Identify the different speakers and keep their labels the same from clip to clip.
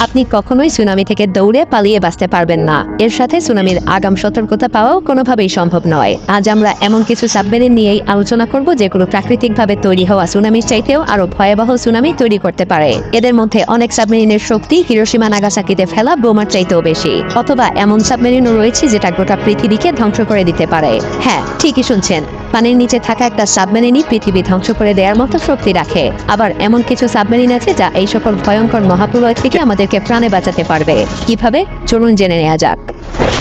Speaker 1: আপনি কখনোই সুনামি থেকে দৌড়ে পালিয়ে বাঁচতে পারবেন না। এর সাথে সুনামির আগাম সতর্কতা পাওয়াও কোনোভাবেই সম্ভব নয়। আজ আমরা এমন কিছু সাবমেরিন নিয়েই আলোচনা করব যেগুলো প্রাকৃতিকভাবে তৈরি হওয়া সুনামির চাইতেও আরও ভয়াবহ সুনামি তৈরি করতে পারে। এদের মধ্যে অনেক সাবমেরিনের শক্তি হিরোসীমা নাগাসাকিতে ফেলা বোমার চাইতেও বেশি, অথবা এমন সাবমেরিনও রয়েছে যেটা গোটা পৃথিবীকে ধ্বংস করে দিতে পারে। হ্যাঁ ঠিকই শুনছেন। পানির নিচে থাকা একটা সাবমেরিনই পৃথিবী ধ্বংস করে দেওয়ার মতো শক্তি রাখে। আবার এমন কিছু সাবমেরিন আছে যা এই সকল ভয়ঙ্কর মহাপ্রলয় থেকে আমাদেরকে প্রাণে বাঁচাতে পারবে। কীভাবে? চলুন জেনে নেওয়া যাক।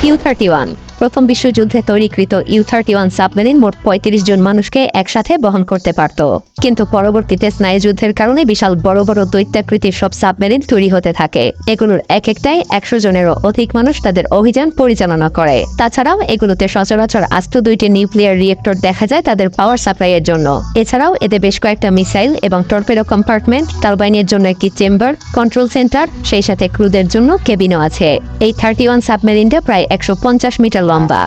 Speaker 1: Q thirty one. প্রথম বিশ্বযুদ্ধে তৈরিকৃত ইউ থার্টি ওয়ান সাবমেরিন মোট পঁয়ত্রিশ জন মানুষকে একসাথে বহন করতে পারত। কিন্তু পরবর্তীতে স্নায়ুযুদ্ধের কারণে বিশাল বড় বড় দৈত্যাকৃতির সব সাবমেরিন তৈরি হতে থাকে। এগুলোর এক একটাই একশো জনেরও অধিক মানুষ তাদের অভিযান পরিচালনা করে। তাছাড়াও এগুলোতে সচরাচর আস্ত দুইটি নিউক্লিয়ার রিয়েক্টর দেখা যায় তাদের পাওয়ার সাপ্লাইয়ের জন্য। এছাড়াও এতে বেশ কয়েকটা মিসাইল এবং টর্পেডো কম্পার্টমেন্ট, টারবাইনের জন্য একটি চেম্বার, কন্ট্রোল সেন্টার, সেই সাথে ক্রুদের জন্য কেবিনও আছে। এই থার্টি ওয়ান সাবমেরিনটা প্রায় একশো পঞ্চাশ মিটার লম্বা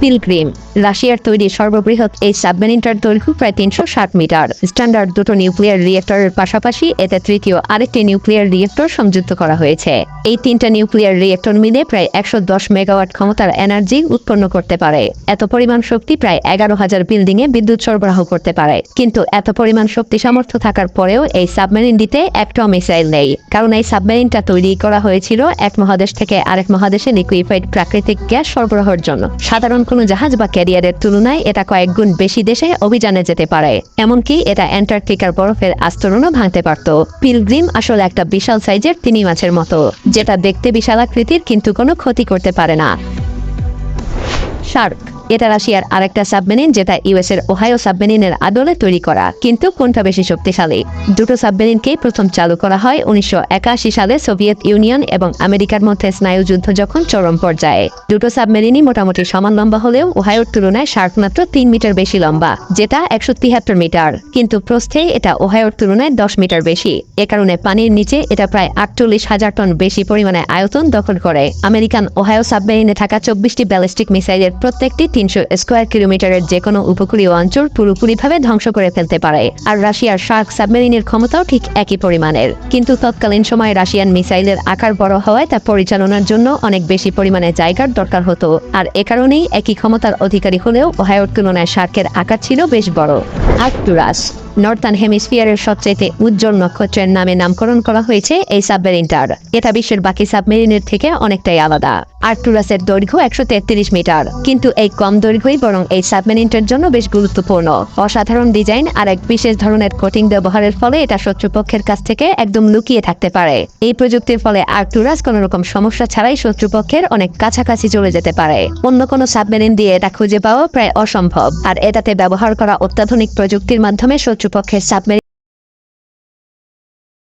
Speaker 1: পিলগ্রিম রাশিয়ার তৈরি সর্ববৃহৎ এই সাবমেরিনটার দৈর্ঘ্য প্রায় তিনশো ষাট মিটার। স্ট্যান্ডার্ড দুটো নিউক্লিয়ার রিয়েক্টরের পাশাপাশি এতে তৃতীয় আরেকটি নিউক্লিয়ার রিয়েক্টর সংযুক্ত করা হয়েছে। এই তিনটা নিউক্লিয়ার রিয়েক্টর মিলে প্রায় একশো দশ মেগাওয়াট ক্ষমতার এনার্জি উৎপন্ন করতে পারে। এত পরিমাণ শক্তি প্রায় এগারো হাজার বিল্ডিংয়ে বিদ্যুৎ সরবরাহ করতে পারে। কিন্তু এত পরিমাণ শক্তি সামর্থ্য থাকার পরেও এই সাবমেরিনটিতে একটা মিসাইল নেই। কারণ এই সাবমেরিনটা তৈরি করা হয়েছিল এক মহাদেশ থেকে আরেক মহাদেশে লিকুইফাইড প্রাকৃতিক গ্যাস সরবরাহের জন্য। সাধারণ কোনো জাহাজ বা ক্যারিয়ারের তুলনায় এটা কয়েক গুণ বেশি দেশে অভিযানে যেতে পারে। এমনকি এটা অ্যান্টার্কটিকার বরফের আস্তরণও ভাঙতে পারত। পিলগ্রিম আসলে একটা বিশাল সাইজের তিনি মাছের মতো, যেটা দেখতে বিশাল আকৃতির কিন্তু কোনো ক্ষতি করতে পারে না। শার্ক এটা রাশিয়ার আরেকটা সাবমেরিন যেটা ইউএস এর ওহাইও সাবমেরিনের আদলে তৈরি করা, কিন্তু কোনটা বেশি শক্তিশালী? দুটো সাবমেরিনকেই প্রথম চালু করা হয় উনিশশো একাশি সালে সোভিয়েত ইউনিয়ন এবং আমেরিকার মধ্যে স্নায়ুযুদ্ধ যখন চরম পর্যায়ে। দুটো সাবমেরিনই মোটামুটি সমান লম্বা হলেও ওহায়োর তুলনায় শার্ক মাত্র তিন মিটার বেশি লম্বা, যেটা একশো তিহাত্তর মিটার। কিন্তু প্রস্থে এটা ওহায়োর তুলনায় দশ মিটার বেশি। এ কারণে পানির নিচে এটা প্রায় আটচল্লিশ হাজার টন বেশি পরিমাণে আয়তন দখল করে। আমেরিকান ওহায়ো সাবমেরিনে থাকা চব্বিশটি ব্যালিস্টিক মিসাইলের প্রত্যেকটি তিনশো স্কোয়ার কিলোমিটারের যে কোনো উপকূলীয় অঞ্চল পুরোপুরিভাবে ধ্বংস করে ফেলতে পারে, আর রাশিয়ার শার্ক সাবমেরিনের ক্ষমতাও ঠিক একই পরিমাণের। কিন্তু তৎকালীন সময়ে রাশিয়ান মিসাইলের আকার বড় হওয়ায় তা পরিচালনার জন্য অনেক বেশি পরিমাণে জায়গার দরকার হতো, আর এ কারণেই একই ক্ষমতার অধিকারী হলেও ওহায়োর তুলনায় শার্কের আকার ছিল বেশ বড়। আর্কটুরাস নর্থান হেমিস্ফিয়ারের সবচেয়ে উজ্জ্বল নক্ষত্রের নামে নামকরণ করা হয়েছে এই সাবমেরিনটার। এটা বিশ্বের বাকি সাবমেরিনের থেকে অনেকটাই আলাদা। আর্কটুরাসের দৈর্ঘ্য একশো তেত্রিশ মিটার। কিন্তু এই কম দৈর্ঘ্যই বরং এই সাবমেরিনটার জন্য বেশ গুরুত্বপূর্ণ। অসাধারণ ডিজাইন আর এক বিশেষ ধরনের কোটিং ব্যবহারের ফলে এটা শত্রুপক্ষের কাছ থেকে একদম লুকিয়ে থাকতে পারে। এই প্রযুক্তির ফলে আর্কটুরাস কোনো রকম সমস্যা ছাড়াই শত্রুপক্ষের অনেক কাছাকাছি চলে যেতে পারে। অন্য কোনো সাবমেরিন দিয়ে এটা খুঁজে পাওয়া প্রায় অসম্ভব। আর এটাতে ব্যবহার করা অত্যাধুনিক প্রযুক্তির মাধ্যমে শত্রুপক্ষের সাবমেরিন